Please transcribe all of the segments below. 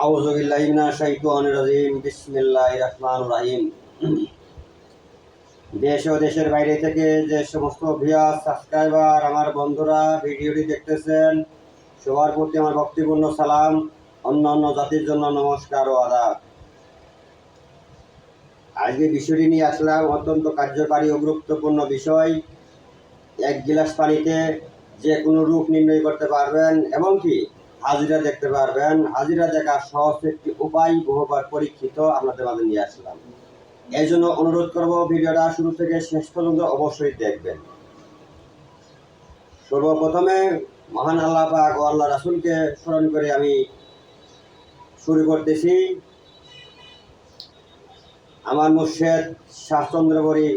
আউযু বিল্লাহি মিনাশ শাইতানির রাজিম বিসমিল্লাহির রহমানির রহিম। দেশ ও দেশের বাইরে থেকে যে সমস্ত ভিউয়ার সাবস্ক্রাইবার আমার বন্ধুরা ভিডিওটি দেখতেছেন, সবার প্রতি আমার ভক্তিপূর্ণ সালাম অন্য অন্য জাতির জন্য নমস্কার ও আদাব। আজকে বিষয়টি নিয়ে আসলাম অত্যন্ত কার্যকারী ও গুরুত্বপূর্ণ বিষয়। এক গিলাস পানিতে যে কোনো রূপ নির্ণয় করতে পারবেন, এবং কি? হাজিরা দেখতে পারবেন। হাজিরা দেখার সহজ একটি উপায় বহুবার পরীক্ষিত আপনাদের মাঝে নিয়ে আসলাম। এই জন্য অনুরোধ করব ভিডিওটা শুরু থেকে শেষ পর্যন্ত অবশ্যই দেখবেন। সর্বপ্রথমে মহান আল্লাহ পাক ও আল্লাহ রাসুলকে স্মরণ করে আমি শুরু করতেছি। আমার মুর্শেদ শাহচন্দ্রবরী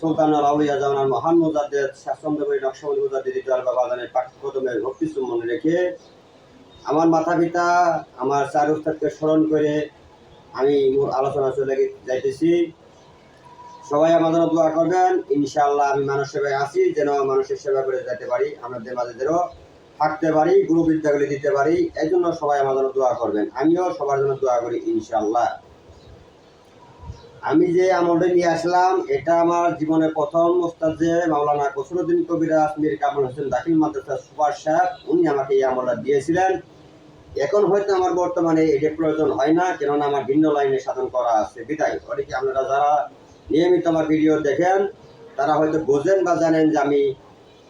সুলতান আউলিয়া জামানার মহান মুজাদ্দেদ শাহচন্দ্রবরী নকশবন্দি মুজাদ্দেদ ইতাল বাবাদানের পাঠ্যক্রমে ভক্তি মনে রেখে আমার মাতা পিতা আমার চার উস্তাদকে স্মরণ করে আমি মোর আলোচনা চলে যাইতেছি। সবাই জন্য দোয়া করবেন। ইনশাআল্লাহ আমি মানুষ সেবায় আছি, যেন মানুষের সেবা করে যেতে পারি, আমাদের মাঝে থাকতে পারি গুরু বিদ্যাগুলি দিতে পারি। এই জন্য সবাই জন্য দোয়া করবেন। আমিও সবার জন্য দোয়া করি, ইনশাআল্লাহ। আমি যে আমলটা নিয়ে আসলাম, এটা আমার জীবনের প্রথম যে মাওলানা কসরুদ্দিন কবিরাজ, মীর কামরুল হোসেন দাখিল মাদ্রাসা সুপার সাহেব, উনি আমাকে এই আমলটা দিয়েছিলেন। এখন হয়তো আমার বর্তমানে এটা প্রয়োজন হয় না, কেননা আমার ভিন্ন লাইনে সাধন করা আছে, বিদায়। অনেকে আপনারা যারা নিয়মিত আমার ভিডিও দেখেন, তারা হয়তো বোঝেন বা জানেন যে আমি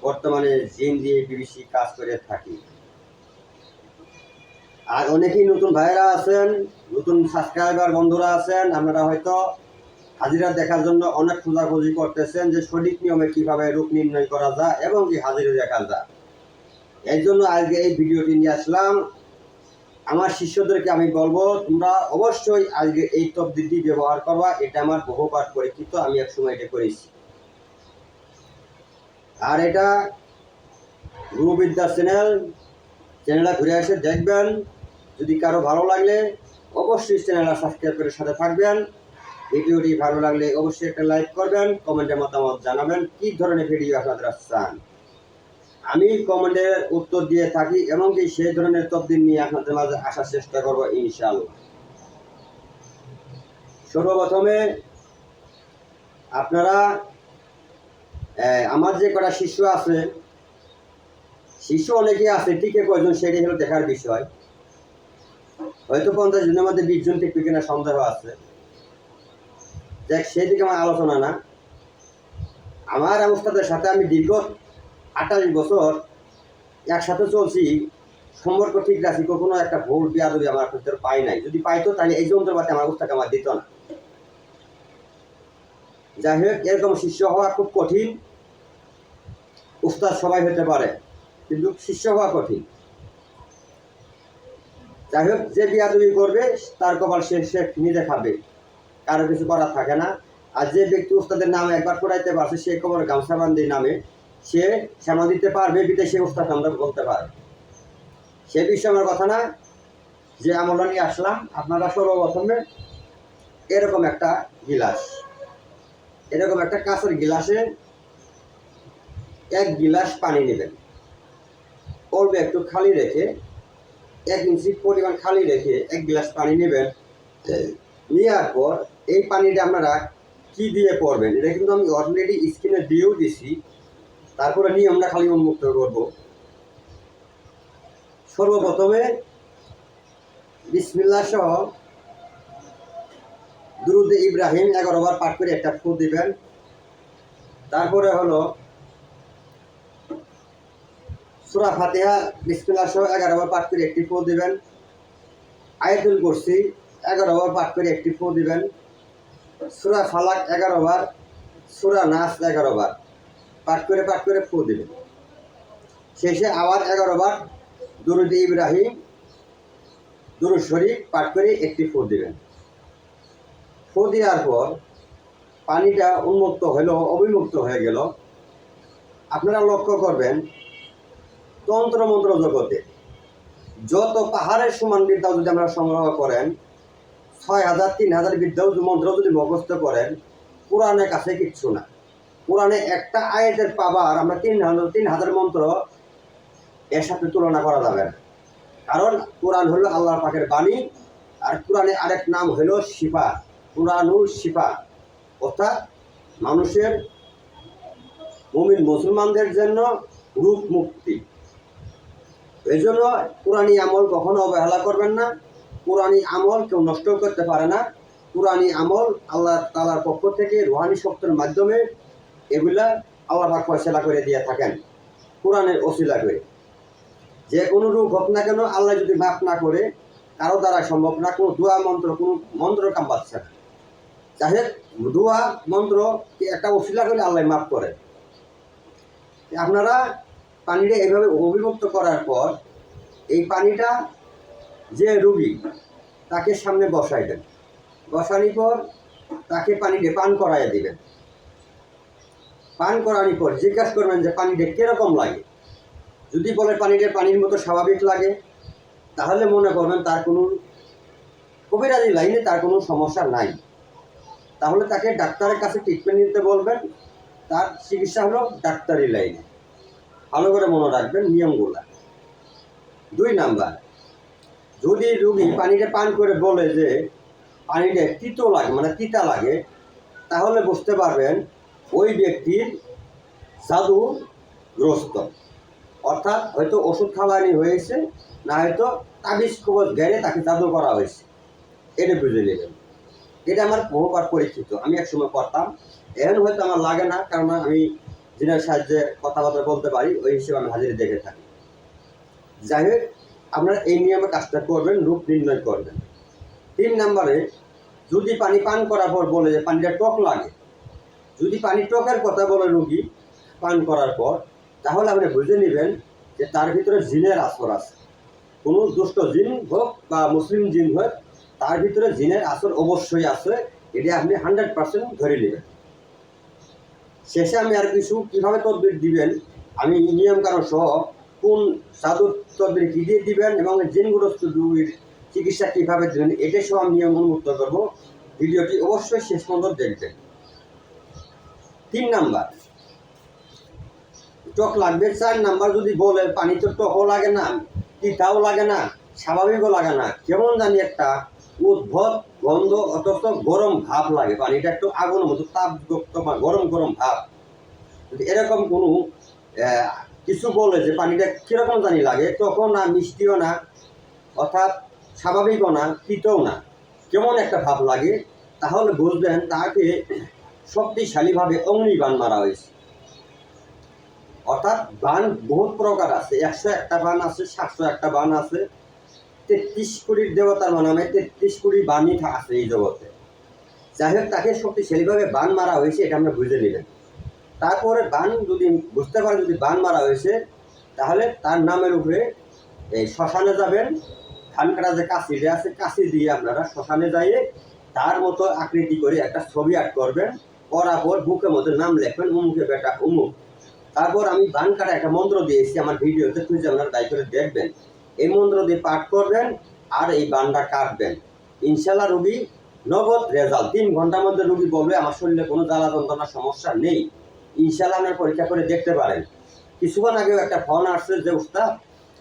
বর্তমানে জিন দিয়ে বিবিসি কাজ করে থাকি। আর অনেকেই নতুন ভাইরা আছেন, নতুন সাবস্ক্রাইবার বন্ধুরা আছেন, আপনারা হয়তো হাজিরা দেখার জন্য অনেক খোঁজাখুঁজি করতেছেন যে সঠিক নিয়মে কীভাবে রূপ নির্ণয় করা যায় এবং কি হাজিরা দেখা যায়। এই জন্য আজকে এই ভিডিওটি নিয়ে আসলাম। আমার শিষ্যদেরকে আমি বলব, তোমরা অবশ্যই আজকে এই তবদিটি ব্যবহার করবা, এটা আমার বহুবার পরীক্ষিত, আমি এক সময় এটা করেছি। আর এটা গুরুবিদ্যা চ্যানেল চ্যানেলটা ঘুরে এসে দেখবেন যদি কারও ভালো লাগলে অবশ্যই চ্যানেলটা সাবস্ক্রাইব করে সাথে থাকবেন। ভিডিওটি ভালো লাগলে অবশ্যই একটা লাইক করবেন কমেন্টে মতামত জানাবেন কি ধরনের ভিডিও আপনারা চান। আমি কমেন্টের উত্তর দিয়ে থাকি এবং কি সেই ধরনের তবদিন নিয়ে আপনাদের মাঝে আসার চেষ্টা করব ইনশাআল্লাহ। সর্বপ্রথমে আপনারা আমার যে কটা শিশু আছে, শিশু অনেকে আছে টিকে কয়জন সেটাই হলো দেখার বিষয়। হয়তো পঞ্চাশ জনের মধ্যে বিশ জন টিকবে কিনা সন্দেহ আছে। দেখ সেদিকে আমার আলোচনা না। আমার অবস্থাদের সাথে আমি দীর্ঘ আঠাশ বছর একসাথে চলছি, সম্পর্ক ঠিক রাখি কখনো একটা ভুল, বিয়াদবি আমার ভিতরে পাই নাই। যদি পাইতো, তাহলে এই যন্ত্রপাতি আমার অবস্থাকে আমার দিত না। যাই হোক, এরকম শিষ্য হওয়া খুব কঠিন। উস্তাদ সবাই হতে পারে, কিন্তু শিষ্য হওয়া কঠিন। যাই হোক, যে বিয়াদবি করবে, তার কপাল সে সে নিজে খাবে। কারও কিছু করার থাকে না। আর যে ব্যক্তি উস্তাদের নামে একবার করাইতে পারছে সে কবর গামছা বান্দির নামে, সে শ্যামা দিতে পারবে, বিদেশে উস্তাদ আমরা বলতে পারে। সে বিষয়ে আমার কথা না। যে আমরা নিয়ে আসলাম, আপনারা সর্বপ্রথমে এরকম একটা গিলাস। এরকম একটা কাঁচের গিলাসে এক গিলাস পানি নেবেন। অল্প একটু খালি রেখে এক ইঞ্চি পরিমাণ খালি রেখে এক গ্লাস পানি নেবেন। নেওয়ার পর এই পানিটা আপনারা কি দিয়ে পড়বেন? এটা কিন্তু আমি অলরেডি স্কিনে দিয়েও দিছি। তারপরে নিয়ে আমরা খালি উন্মুক্ত করব। সর্বপ্রথমে বিসমিল্লা সহ দুরুদে ইব্রাহিম এগারো বার পাঠ করে একটা ফু দিবেন। তারপরে হলো সুরা ফাতেহা, বিসমিল্লাহ সহ এগারো বার পাঠ করে একটি ফু দিবেন। আয়াতুল কুরসি এগারো বার পাঠ করে একটি ফু দিবেন। সুরা ফালাক এগারো বার সুরা নাস এগারো বার পাঠ করে পাঠ করে ফু দিবেন। শেষে আবার এগারো বার দুরুদ ইব্রাহিম, দুরুদ শরীফ পাঠ করে একটি ফু দিবেন। ফু দেওয়ার পর পানিটা উন্মুক্ত হলো, অবিমুক্ত হয়ে গেল। আপনারা লক্ষ্য করবেন তন্ত্রমন্ত্র জগতে। যত পাহাড়ের সমান বিদ্যাও যদি আমরা সংগ্রহ করেন, ছয় হাজার, তিন হাজার বিদ্যাও মন্ত্র যদি মুখস্থ করেন কোরআনের কাছে কিচ্ছু না। কোরআনে একটা আয়াতের পাবার আমরা তিন হাজার তিন হাজার মন্ত্র এর সাথে তুলনা করা যাবে না। কারণ কোরআন হলো আল্লাহ পাকের বাণী, আর কোরআনের আরেক নাম হলো শিফা, কোরআনুল শিফা। অর্থাৎ মানুষের, মুমিন মুসলমানদের জন্য রূপ মুক্তি। এই জন্য কোরআনী আমল কখনো অবহেলা করবেন না। পুরানি আমল কেউ নষ্ট করতে পারে না। পুরানি আমল আল্লাহ তালার পক্ষ থেকে রুহানি শক্তির মাধ্যমে এগুলা আল্লাহ পাক ফয়সলা করে দিয়ে থাকেন। কোরআনের ওসিলা করে। যে কোনো রূপ হোক না কেন আল্লাহ যদি মাফ না করে, কারও দ্বারা সম্ভব না, কোনো দোয়া মন্ত্র, কোনো মন্ত্র কাম পাচ্ছে না। যাই দোয়া মন্ত্র একটা অশিলা করে আল্লাহ মাফ করে। আপনারা পানিটা এভাবে অভিভক্ত করার পর এই পানিটা যে রুগী, তাকে সামনে বসাই দেন। বসানোর পর তাকে পানিটা পান করাইয়া দিবেন। পান করানোর পর জিজ্ঞাসা করবেন যে পানিটা কীরকম লাগে? যদি বলে পানিটা পানির মতো স্বাভাবিক লাগে, তাহলে মনে করবেন তার কোনো কবিরাজি লাইনে তার কোনো সমস্যা নাই। তাহলে তাকে ডাক্তারের কাছে ট্রিটমেন্ট নিতে বলবেন। তার চিকিৎসা হলো ডাক্তারি লাইনে। ভালো করে মনে রাখবেন নিয়মগুলা। দুই নাম্বার, যদি রুগী পানিটা পান করে বলে যে পানিটা তিতো লাগে মানে তিতা লাগে, তাহলে বুঝতে পারবেন ওই ব্যক্তির জাদুগ্রস্ত অর্থাৎ হয়তো ওষুধ খাওয়ানি হয়েছে, না হয়তো তাবিজ কবজ গেড়ে তাকে জাদু করা হয়েছে। এটা বুঝে নেবেন। এটা আমার বহুবার পরিচিত। আমি একসময় করতাম এখন হয়তো আমার লাগে না, কারণ আমি জিনের সাহায্যে কথাবার্তা বলতে পারি, ওই হিসেবে আমি হাজিরে দেখে থাকি। যাই হোক, আপনারা এই নিয়মে কাজটা করবেন, রূপ নির্ণয় করবেন। তিন নম্বরে, যদি পানি পান করার পর বলে যে পানিটা টক লাগে, যদি পানি টকের কথা বলে রুগী পান করার পর, তাহলে আপনি বুঝে নেবেন যে তার ভিতরে জিনের আসর আছে। কোনো দুষ্ট জিন হোক বা মুসলিম জিন হোক, তার ভিতরে জিনের আসর অবশ্যই আছে, এটা আপনি হান্ড্রেড পার্সেন্ট ধরে নেবেন। শেষে আমি আর কিছু কীভাবে তদবির দিবেন? আমি নিয়ম কারণ সহ কোন সাধুর তদবির কী দিয়ে দিবেন এবং জিনগ্রস্ত রোগীর চিকিৎসা কীভাবে দেবেন, এটা সহ আমি নিয়ম উন্মুক্ত করব। ভিডিওটি অবশ্যই শেষ পর্যন্ত দেখবেন। তিন নাম্বার। টক লাগবে। চার নাম্বার যদি বলে পানি তো টকও লাগে না, তিতাও লাগে না, স্বাভাবিকও লাগে না। কেমন জানি একটা উদ্ভট, গন্ধ অথচ গরম ভাব লাগে। পানিটা একটু আগুনের মতো তাপযুক্ত বা গরম গরম ভাব। এরকম কোনো কিছু বলে যে পানিটা কীরকম জানি লাগে, তখন না মিষ্টিও না, অর্থাৎ স্বাভাবিকও না তিতও না। কেমন একটা ভাব লাগে, তাহলে বুঝবেন তাকে শক্তিশালীভাবে অগ্নিবাণ মারা হয়েছে। অর্থাৎ বান বহুত প্রকার আছে। একশো একটা বান আছে, সাতশো একটা বান আছে। তেত্রিশ কোটির দেবতার নামে তেত্রিশ কোটি বাণী আছে এই জগতে। যাই হোক, তাকে শক্তিশালীভাবে বান মারা হয়েছে এটা আমরা বুঝে নেবেন। তারপরে বান যদি বুঝতে পারেন যদি বান মারা হয়েছে, তাহলে তার নামের উপরে এই শ্মশানে যাবেন। ধান কাটা যে কাশি যে আছে কাশি দিয়ে আপনারা শ্মশানে যাইয়ে তার মতো আকৃতি করে একটা ছবি আর্ট করবেন। করার পর বুকের মধ্যে নাম লেখবেন, উমুকে বেটা, উমুক। তারপর আমি বান কাটা একটা মন্ত্র দিয়েছি আমার ভিডিওতে, খুঁজে আপনারা দায় করে দেখবেন। এই মন্ত্র দিয়ে পাঠ করবেন আর এই বানটা কাটবেন। ইনশাল্লাহ রুগী, নগদ রেজাল্ট। তিন ঘণ্টার মধ্যে রুগী বলবে, আমার শরীরে কোনো জ্বালা যন্ত্রণার সমস্যা নেই। ইনশাল্লাহ আপনার পরীক্ষা করে দেখতে পারেন। কিছুক্ষণ আগেও একটা ফোন আসছে যে উস্তাদ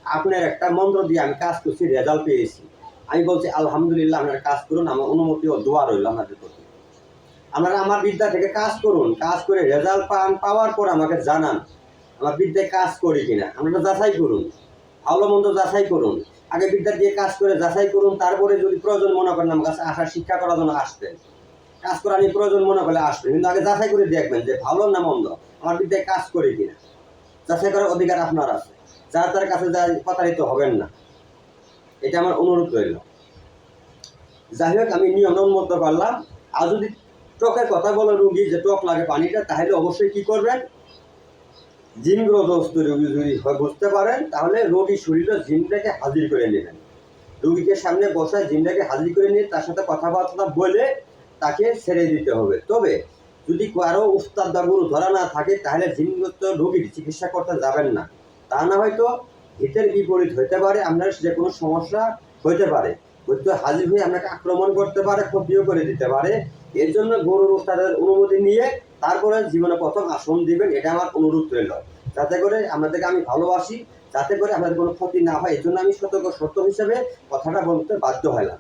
আপনার একটা মন্ত্র দিয়ে আমি কাজ করছি, রেজাল্ট পেয়েছি। আমি বলছি, আলহামদুলিল্লাহ, আপনার কাজ করুন, আমার অনুমতি ও দোয়া রইল আপনাদের প্রতি। আপনারা আমার বিদ্যা থেকে কাজ করুন, কাজ করে রেজাল্ট পান, পাওয়ার পর আমাকে জানান, আমার বিদ্যায় কাজ করি কিনা? আপনারা যাচাই করুন। ভালো মন্দ যাচাই করুন। আগে বিদ্যা দিয়ে কাজ করে যাচাই করুন, তারপরে যদি প্রয়োজন মনে করেন আমার কাছে আসার শিক্ষা করার জন্য আসবেন। কাজ করা নিয়ে প্রয়োজন মনে করলে আসবেন। কিন্তু আগে যাচাই করে দেখবেন যে ভালো না মন্দ, আমার বিদ্যায় কাজ করে কিনা। যাচাই করার অধিকার আপনার আছে। যার তার কাছে যা প্রতারিত হবেন না। এটা আমার অনুরোধ রইল। যাই হোক, আমি নিয়ম উন্মুক্ত করলাম। আর যদি টকের কথা বলে রুগী যে টক লাগে পানিটা, তাহলে অবশ্যই কি করবেন? জিনগ্রস্ত রোগী যদি বুঝতে পারেন, তাহলে রোগীর শরীরে জিনটাকে হাজির করে নেবেন। রোগীকে সামনে বসায় জিনটাকে হাজির করে নিয়ে তার সাথে কথাবার্তা বলে তাকে ছেড়ে দিতে হবে। তবে যদি কারও উস্তাদ বা গুরু ধরা না থাকে, তাহলে জিনগ্রস্ত রোগীর চিকিৎসা করতে যাবেন না। তা না হয়তো হিতের বিপরীত হতে পারে, আপনার যে কোনো সমস্যা হতে পারে। হয়তো হাজির হয়ে আপনাকে আক্রমণ করতে পারে ক্ষতিও করে দিতে পারে। এর জন্য গরুর উস্তাদের অনুমতি নিয়ে তারপরে জীবনে প্রথম আসন দিবেন, এটা আমার অনুরোধ রইল। যাতে করে আপনাদেরকে আমি ভালোবাসি, যাতে করে আপনাদের কোনো ক্ষতি না হয় এই জন্য আমি সতর্ক, সত্য হিসেবে কথাটা বলতে বাধ্য হলাম।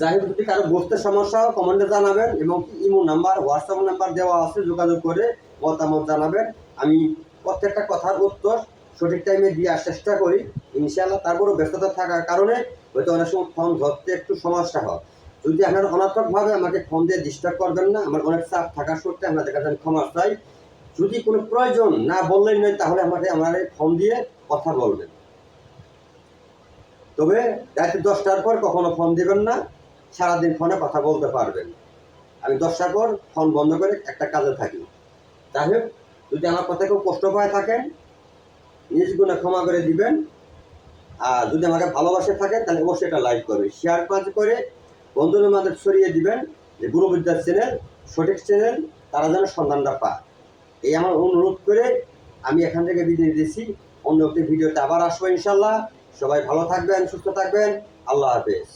যাই হোক, যদি কারও বুঝতে সমস্যা কমেন্টে জানাবেন এবং ইমো নাম্বার হোয়াটসঅ্যাপ নাম্বার দেওয়া আছে, যোগাযোগ করে মতামত জানাবেন। আমি প্রত্যেকটা কথার উত্তর সঠিক টাইমে দেওয়ার চেষ্টা করি। ইনশাআল্লাহ তারপরেও ব্যস্ততা থাকার কারণে হয়তো অনেক সময় ফর্ম ধরতে একটু সমস্যা হয়। যদি আপনারা অনাত্মকভাবে আমাকে ফোন দিয়ে ডিস্টার্ব করবেন না, আমার অনেক চাপ থাকা সত্ত্বে আপনাদের কাছে আমি ক্ষমা চাই। যদি কোনো প্রয়োজন না বললেন নয়, তাহলে আমাকে আমার ফোন দিয়ে কথা বলবেন। তবে রাত্রি দশটার পর কখনো ফোন দিবেন না, সারাদিন ফোনে কথা বলতে পারবেন। আমি দশটার পর ফোন বন্ধ করে একটা কাজে থাকি। যাই হোক, যদি আমার কথা কেউ কষ্ট পায় থাকেন, নিজ গুণে ক্ষমা করে দিবেন। আর যদি আমাকে ভালোবাসে থাকেন তাহলে অবশ্যই এটা লাইক করবে শেয়ার কাজ করে বন্ধুদের মাঝে ছড়িয়ে দিবেন যে গুরুবিদ্যার চ্যানেল, সঠিক চ্যানেল, তারা যেন সন্ধানটা পায়। এই আমার অনুরোধ করে আমি এখান থেকে বিদায় দিয়েছি। অন্য একটি ভিডিওতে আবার আসব ইনশাল্লাহ সবাই ভালো থাকবেন, সুস্থ থাকবেন। আল্লাহ হাফেজ।